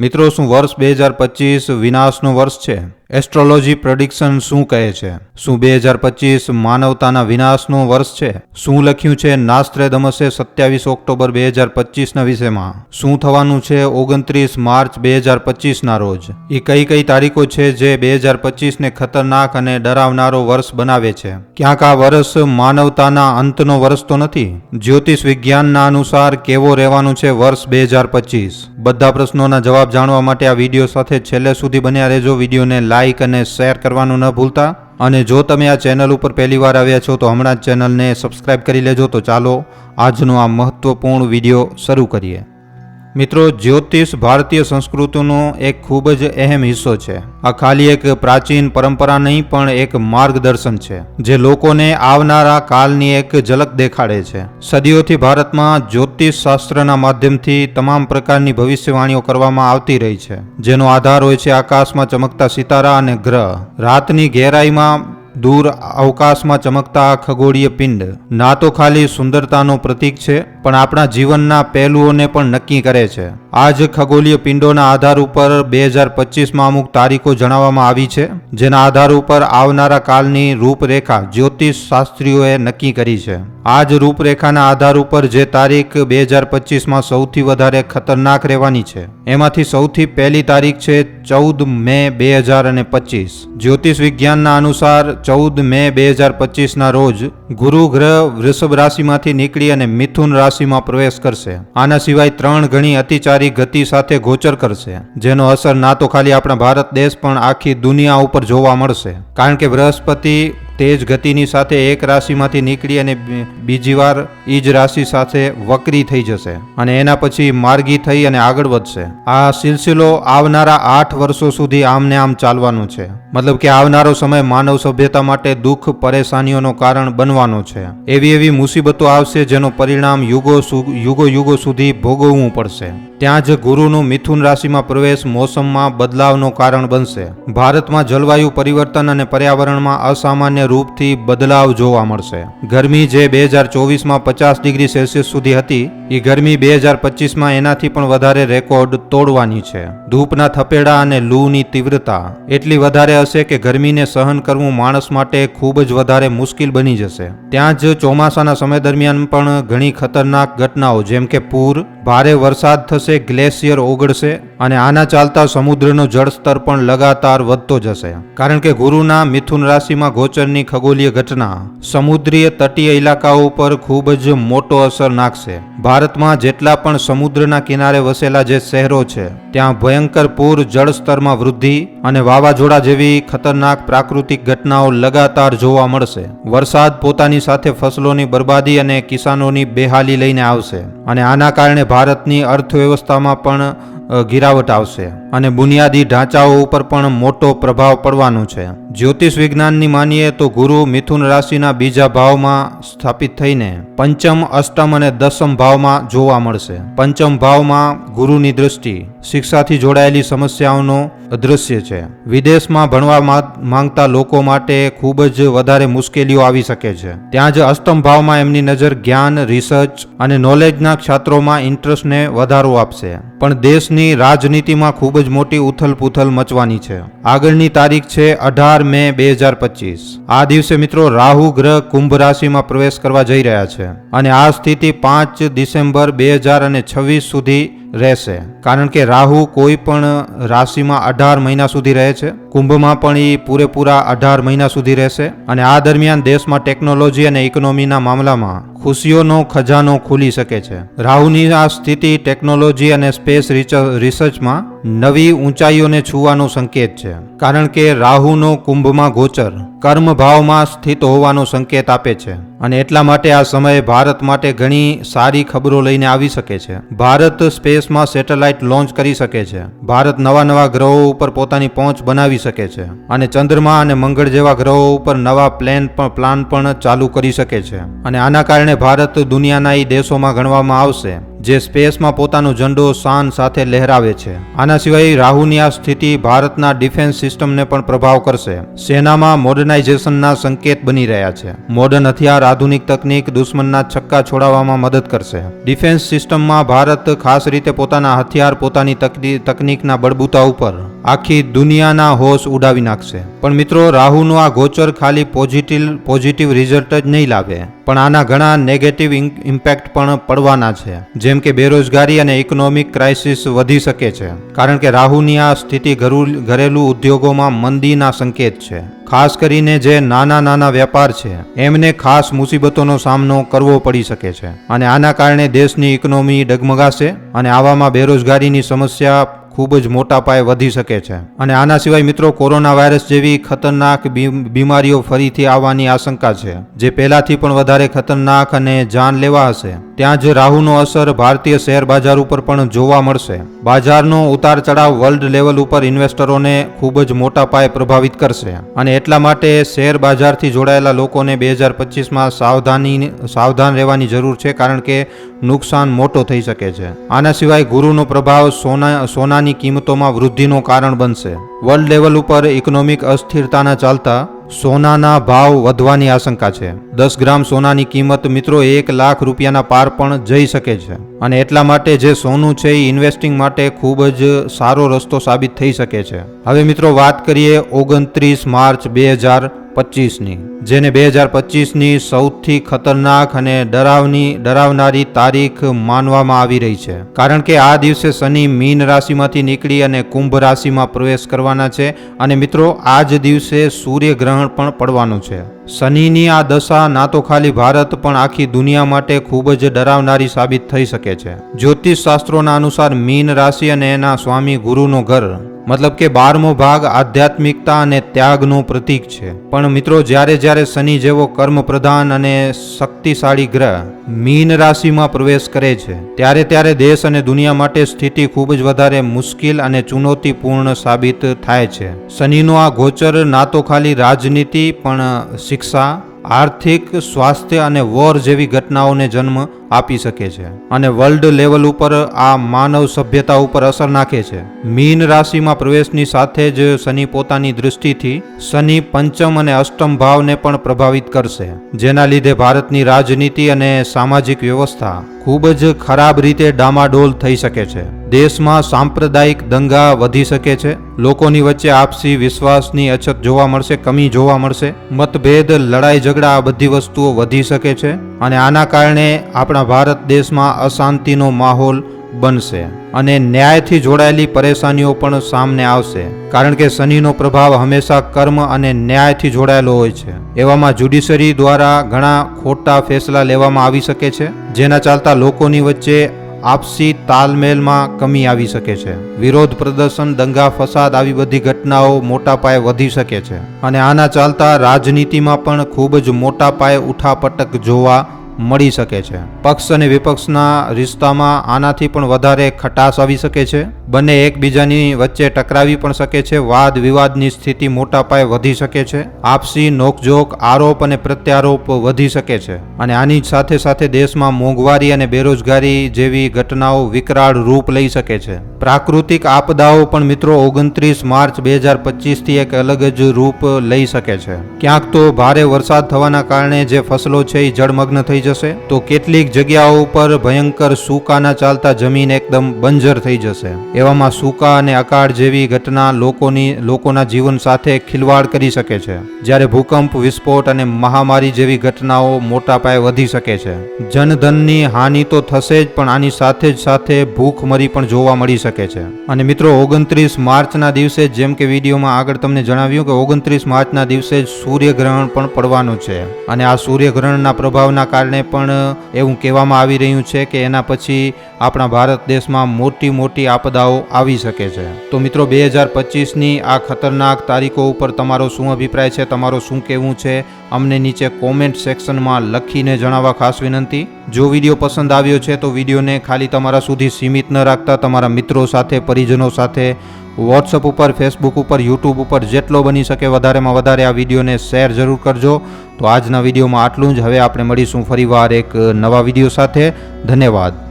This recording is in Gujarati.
મિત્રો શું વર્ષ બે હજાર પચીસ વિનાશનું વર્ષ છે? એસ્ટ્રોલોજી પ્રડિક્શન શું કહે છે? શું બે હજાર પચીસ માનવતાના વિનાશનું વર્ષ છે? શું લખ્યું છે નાસ્ત્રેદમસે સત્યાવીસ ઓક્ટોબર બે હજાર પચીસના વિષયમાં? શું થવાનું છે ઓગણત્રીસ માર્ચ બે હજાર પચીસના રોજ? એ કઈ કઈ તારીખો છે જે બે હજાર પચીસને ખતરનાક અને ડરાવનારો વર્ષ બનાવે છે? ક્યાંક આ વર્ષ માનવતાના અંતનો વર્ષ તો નથી? જ્યોતિષ વિજ્ઞાનના અનુસાર કેવો રહેવાનું છે વર્ષ બે હજાર પચીસ? બધા પ્રશ્નોના જવાબ જાણવા માટે આ વીડિયો સાથે છેલ્લે સુધી બન્યા રહેજો. વિડીયોને લાઇક અને શેર કરવાનું ન ભૂલતા. અને જો તમે આ ચેનલ ઉપર પહેલી વાર આવ્યા છો, તો હમણાં જ ચેનલને સબસ્ક્રાઇબ કરી લેજો. તો ચાલો આજનો આ મહત્વપૂર્ણ વીડિયો શરૂ કરીએ. મિત્રો, જ્યોતિષ ભારતીય સંસ્કૃતિનો એક ખૂબ જ અહેમ હિસ્સો છે. આ ખાલી એક પ્રાચીન પરંપરા નહીં, પણ એક માર્ગદર્શન છે, જે લોકોને આવનારા કાલની એક ઝલક દેખાડે છે. સદીઓથી ભારતમાં જ્યોતિષ શાસ્ત્રના માધ્યમથી તમામ પ્રકારની ભવિષ્યવાણીઓ કરવામાં આવતી રહી છે. જેનો આધાર હોય છે આકાશમાં ચમકતા સિતારા અને ગ્રહ. રાતની ઘેરાઈમાં દૂર અવકાશમાં ચમકતા આ ખગોળીય પિંડ. ના તો ખાલી સુંદરતાનો પ્રતીક છે, પણ આપણા જીવનના પહેલુઓને પણ નક્કી કરે છે. આ જ ખગોળીય પિંડોના આધાર ઉપર બે હજાર પચીસમાં અમુક તારીખો જણાવવામાં આવી છે, જેના આધાર ઉપર આવનારા કાલની રૂપરેખા જ્યોતિષ શાસ્ત્રીઓએ નક્કી કરી છે. આ જ રૂપરેખાના આધાર ઉપર જે તારીખ બે હજાર પચીસમાં સૌથી વધારે ખતરનાક રહેવાની છે, એમાંથી સૌથી પહેલી તારીખ છે ચૌદ મે બે હજાર અને પચીસ. જ્યોતિષ વિજ્ઞાનના અનુસાર ચૌદ મે બે હજાર પચીસના રોજ ગુરુ ગ્રહ વૃષભ રાશિમાંથી નીકળી અને મિથુન રાશિમાં પ્રવેશ કરશે. આના સિવાય ત્રણ ગણી અતિચારી ગતિ સાથે ગોચર કરશે, જેનો અસર ના તો ખાલી આપણા ભારત દેશ પણ આખી દુનિયા ઉપર જોવા મળશે. કારણ કે બૃહસ્પતિ તેજ ગતિની સાથે એક રાશિમાંથી નીકળી અને બીજી વાર એ જ રાશિ સાથે વક્રી થઈ જશે અને એના પછી માર્ગી થઈ અને આગળ વધશે. આ સિલસિલો આવનારા આઠ વર્ષો સુધી આમને આમ ચાલવાનું છે. મતલબ કે આવનારો સમય માનવ સભ્યતા માટે દુઃખ, પરેશાનીઓનો કારણ બનવાનો છે. એવી એવી મુસીબતો આવશે જેનો પરિણામ યુગો યુગો યુગો સુધી ભોગવવું પડશે. ત્યાં જ ગુરુનું મિથુન રાશિમાં પ્રવેશ મોસમમાં બદલાવનું કારણ બનશે. ભારતમાં જલવાયુ પરિવર્તન અને પર્યાવરણમાં અસામાન્ય રૂપથી બદલાવ જોવા મળશે. ગરમી જે બે હજાર ચોવીસમાં પચાસ ડિગ્રી સેલ્સિયસ સુધી હતી એ ગરમી બે હજાર પચીસમાં એનાથી પણ વધારે રેકોર્ડ તોડવાની છે. ધૂપના થપેડા અને લૂની તીવ્રતા એટલી વધારે હશે કે ગરમીને સહન કરવું માણસ માટે ખૂબ જ વધારે મુશ્કેલ બની જશે. ત્યાં જ ચોમાસાના સમય દરમિયાન પણ ઘણી ખતરનાક ઘટનાઓ, જેમ કે પૂર, ભારે વરસાદ થશે, ગ્લેશિયર ઓગળશે અને આના ચાલતા સમુદ્રનો જળસ્તર પણ લગાતાર વધતો જશે. કારણ કે ગુરુના મિથુન રાશિમાં ગોચરની ખગોલીય ઘટના સમુદ્રીય તટીય ઇલાકાઓ પર ખૂબ જ મોટો અસર નાખશે. ભારતમાં જેટલા પણ સમુદ્રના કિનારે વસેલા જે શહેરો છે, ત્યાં ભયંકર પૂર, જળસ્તરમાં વૃદ્ધિ અને વાવાઝોડા જેવી ખતરનાક પ્રાકૃતિક ઘટનાઓ લગાતાર જોવા મળશે. વરસાદ પોતાની સાથે ફસલોની બરબાદી અને કિસાનોની બેહાલી લઈને આવશે અને આના કારણે ભારતની અર્થવ્યવસ્થામાં પણ ગિરાવટ આવશે અને બુનિયાદી ઢાંચાઓ ઉપર પણ મોટો પ્રભાવ પડવાનો છે. જ્યોતિષ વિજ્ઞાનની માનીએ તો ગુરુ મિથુન રાશિના બીજા ભાવમાં સ્થાપિત થઈને પંચમ, અષ્ટમ અને દસમ ભાવમાં જોવા મળશે. પંચમ ભાવમાં ગુરુની દૃષ્ટિ શિક્ષાથી જોડાયેલી સમસ્યાઓનો અદૃશ્ય છે. વિદેશમાં ભણવા માંગતા લોકો માટે ખૂબ જ વધારે મુશ્કેલીઓ આવી શકે છે. ત્યાં જ અષ્ટમ ભાવમાં એમની નજર જ્ઞાન રિસર્ચ અને નોલેજના ક્ષેત્રોમાં ઇન્ટરેસ્ટને વધારો આપશે. પણ દેશની રાજનીતિમાં ખૂબ જ મોટી ઉથલપુથલ મચવાની છે. આગળની તારીખ છે અઢાર મે બે હજાર પચીસ. આ દિવસે મિત્રો રાહુ ગ્રહ કુંભ રાશિમાં પ્રવેશ કરવા જઈ રહ્યા છે. અને આ સ્થિતિ પાંચ ડિસેમ્બર બે હજાર અને છવ્વીસ સુધી રહેશે. કારણ કે રાહુ કોઈ પણ રાશિમાં અઢાર મહિના સુધી રહે છે. કુંભમાં પણ એ પૂરેપૂરા અઢાર મહિના સુધી રહેશે. અને આ દરમિયાન દેશમાં ટેકનોલોજી અને ઇકોનોમીના મામલામાં ખુશીઓનો ખજાનો ખુલી શકે છે. રાહુની આ સ્થિતિ ટેકનોલોજી અને સ્પેસ રિચ- રિસર્ચમાં નવી ઊંચાઈઓને છૂવાનો સંકેત છે. કારણ કે રાહુનો કુંભમાં ગોચર કર્મ ભાવમાં સ્થિત હોવાનો સંકેત આપે છે. અને એટલા માટે આ સમયે ભારત માટે ઘણી સારી ખબરો લઈને આવી શકે છે. ભારત સ્પેસમાં સેટેલાઇટ લોન્ચ કરી શકે છે. ભારત નવા નવા ગ્રહો ઉપર પોતાની પહોંચ બનાવી શકે છે. અને ચંદ્રમા અને મંગળ જેવા ગ્રહો ઉપર નવા પ્લેન પણ પ્લાન પણ ચાલુ કરી શકે છે. અને આના કારણે ભારત દુનિયાના એ દેશોમાં ગણવામાં આવશે. જે સ્પેસમાં પોતાનો ઝંડો શાન સાથે લહેરાવે છે. આના સિવાય રાહુની આ સ્થિતિ ભારતના ડિફેન્સ સિસ્ટમને પણ પ્રભાવ કરશે. સેનામાં મોડર્નાઇઝેશનના સંકેત બની રહ્યા છે. મોડર્ન હથિયાર આધુનિક તકનીક દુશ્મનના છક્કા છોડાવવામાં મદદ કરશે. ડિફેન્સ સિસ્ટમમાં ભારત ખાસ રીતે પોતાના હથિયાર પોતાની તકની- તકનીકના બળબૂતા ઉપર આખી દુનિયાના હોશ ઉડાવી નાખશે. પણ મિત્રો, રાહુનું આ ગોચર ખાલી પોઝિટિવ પોઝિટિવ રિઝલ્ટ જ નહીં લાવે પણ આના ઘણા નેગેટિવ ઇમ્પેક્ટ પણ પડવાના છે. જેમ કે બેરોજગારી અને ઇકોનોમિક ક્રાઇસિસ વધી શકે છે. કારણ કે રાહુની આ સ્થિતિ ઘરુ- ઘરેલું ઉદ્યોગોમાં મંદીના સંકેત છે. ખાસ કરીને જે નાના નાના વેપાર છે, એમને ખાસ મુસીબતોનો સામનો કરવો પડી શકે છે. અને આના કારણે દેશની ઇકોનોમી ડગમગાશે અને આવામાં બેરોજગારીની સમસ્યા ખૂબ જ મોટા પાયે વધી શકે છે. અને આના સિવાય મિત્રો, કોરોના વાયરસ જેવી ખતરનાક બીમારીઓ ફરીથી આવવાની આશંકા છે. જે પહેલાથી પણ વધારે ખતરનાક અને જાન લેવા હશે. ત્યાં જ રાહુનો અસર ભારતીય શેર બજાર ઉપર પણ જોવા મળશે. બજારનો ઉતાર ચઢાવ વર્લ્ડ લેવલ ઉપર ઇન્વેસ્ટરોને ખૂબ જ મોટા પાયે પ્રભાવિત કરશે. અને એટલા માટે શેર બજારથી જોડાયેલા લોકોને બે હજાર પચીસમાં સાવધાની, સાવધાન રહેવાની જરૂર છે, કારણ કે નુકસાન મોટો થઈ શકે છે. આના સિવાય ગુરુનો પ્રભાવ સોના સોના સોનાની કિંમતોમાં વૃદ્ધિનું કારણ બનશે. વર્લ્ડ લેવલ ઉપર ઇકોનોમિક અસ્થિરતાના ચાલતા સોનાના ભાવ વધવાની આશંકા છે. દસ ગ્રામ સોનાની કિંમત મિત્રો એક લાખ રૂપિયાના પાર પણ જઈ શકે છે. અને એટલા માટે જે સોનું છે એ ઇન્વેસ્ટિંગ માટે ખૂબ જ સારો રસ્તો સાબિત થઈ શકે છે. હવે મિત્રો વાત કરીએ ઓગણત્રીસ માર્ચ બે હજાર પચીસની, જેને બે હજાર પચીસની સૌથી ખતરનાક અને ડરાવની, ડરાવનારી તારીખ માનવામાં આવી રહી છે. કારણ કે આ દિવસે શનિ મીન રાશિમાંથી નીકળી અને કુંભ રાશિમાં પ્રવેશ કરવાના છે અને મિત્રો આ જ દિવસે સૂર્યગ્રહણ પણ પડવાનું છે. શનિની આ દશા ના તો ખાલી ભારત, પણ આખી દુનિયા માટે ખૂબ જ ડરાવનારી સાબિત થઈ શકે છે. જ્યોતિષ શાસ્ત્રોના અનુસાર મીન રાશિ અને એના સ્વામી ગુરુનો ઘર મતલબ કે બારમો ભાગ આધ્યાત્મિકતા અને ત્યાગનું પ્રતીક છે. પણ મિત્રો, જ્યારે જ્યારે શનિ જેવો કર્મ પ્રધાન અને શક્તિશાળી ગ્રહ મીન રાશિમાં પ્રવેશ કરે છે, ત્યારે ત્યારે દેશ અને દુનિયા માટે સ્થિતિ ખૂબ જ વધારે મુશ્કેલ અને ચુનૌતીપૂર્ણ સાબિત થાય છે. શનિનો આ ગોચર ના તો ખાલી રાજનીતિ, પણ શિક્ષા, આર્થિક, સ્વાસ્થ્ય અને વોર જેવી ઘટનાઓને જન્મ આપી શકે છે અને વર્લ્ડ લેવલ ઉપર આ માનવ સભ્યતા ઉપર અસર નાખે છે. મીન રાશિમાં પ્રવેશની સાથે જ શનિ પોતાની દૃષ્ટિથી શનિ પંચમ અને અષ્ટમ ભાવને પણ પ્રભાવિત કરશે, જેના લીધે ભારતની રાજનીતિ અને સામાજિક વ્યવસ્થા ખૂબ જ ખરાબ રીતે ડામાડોલ થઈ શકે છે. દેશમાં સાંપ્રદાયિક દંગા વધી શકે છે, લોકોની વચ્ચે આપસી વિશ્વાસની અછત જોવા મળશે, કમી જોવા મળશે, મતભેદ લડાઈ ઝઘડા આ બધી વસ્તુઓ વધી શકે છે અને આના કારણે આપણા ભારત દેશમાં અશાંતિનો માહોલ બનશે અને ન્યાયથી જોડાયેલી પરેશાનીઓ પણ સામને આવશે. કારણ કે શનિનો પ્રભાવ હંમેશા કર્મ અને ન્યાયથી જોડાયેલો હોય છે. એવામાં જ્યુડિશરી દ્વારા ઘણા ખોટા ફેસલા લેવામાં આવી શકે છે, જેના ચાલતા લોકોની વચ્ચે આપસી તાલમેલમાં કમી આવી શકે છે. વિરોધ પ્રદર્શન, દંગા ફસાદ આવી બધી ઘટનાઓ મોટા પાયે વધી શકે છે. અને આના ચાલતા રાજનીતિમાં પણ ખૂબ જ મોટા પાયે ઉઠાપટક જોવા મળી શકે છે. પક્ષ અને વિપક્ષના રિશ્તામાં આનાથી પણ વધારે ખટાશ આવી શકે છે. બંને એકબીજાની વચ્ચે ટકરાવી પણ શકે છે. વાદ વિવાદની સ્થિતિ મોટા પાયે વધી શકે છે. આપસી નોકઝોક આરોપ અને પ્રત્યારોપ વધી શકે છે. અને આની સાથે સાથે દેશમાં મોંઘવારી અને બેરોજગારી જેવી ઘટનાઓ વિકરાળ રૂપ લઈ શકે છે. પ્રાકૃતિક આપદાઓ પણ મિત્રો ઓગણત્રીસ માર્ચ બે હજાર પચીસથી એક અલગ જ રૂપ લઈ શકે છે. ક્યાંક તો ભારે વરસાદ થવાના કારણે જે ફસલો છે એ જળમગ્ન થઈ જશે, તો કેટલીક જગ્યાઓ ઉપર ભયંકર સૂકાના ચાલતા જમીન એકદમ બંજર થઈ જશે. એવામાં સૂકા અને અકાળ જેવી ઘટના લોકોની, લોકોના જીવન સાથે ખિલવાડ કરી શકે છે. જ્યારે ભૂકંપ, વિસ્ફોટ અને મહામારી જેવી ઘટનાઓ મોટા પાયે વધી શકે છે. જનધનની હાનિ તો થશે જ, પણ આની સાથે જ સાથે ભૂખમરી પણ જોવા મળી શકે છે. અને મિત્રો, ઓગણત્રીસ માર્ચના દિવસે જેમ કે વિડીયોમાં આગળ તમને જણાવ્યું કે ઓગણત્રીસ માર્ચના દિવસે જ સૂર્યગ્રહણ પણ પડવાનું છે. અને આ સૂર્યગ્રહણના પ્રભાવના કારણે પણ એવું કહેવામાં આવી રહ્યું છે કે એના પછી આપણા ભારત દેશમાં મોટી મોટી આપદાઓ આવી શકે છે. તો મિત્રો, બે હજાર પચીસની આ ખતરનાક તારીખો ઉપર તમારો શું અભિપ્રાય છે? તમારો શું કહેવું છે? અમને નીચે કોમેન્ટ સેક્શનમાં લખીને જણાવવા ખાસ વિનંતી. જો વીડિયો પસંદ આવ્યો છે તો વિડીયોને ખાલી તમારા સુધી સીમિત ન રાખતા તમારા મિત્રો સાથે, પરિજનો સાથે વોટ્સઅપ ઉપર ફેસબુક ઉપર યુટ્યુબ ઉપર જેટલો બની શકે વધારેમાં વધારે આ વિડીયોને શેર જરૂર કરજો. તો આજના વિડીયોમાં આટલું જ. હવે આપણે મળીશું ફરીવાર એક નવા વીડિયો સાથે. ધન્યવાદ.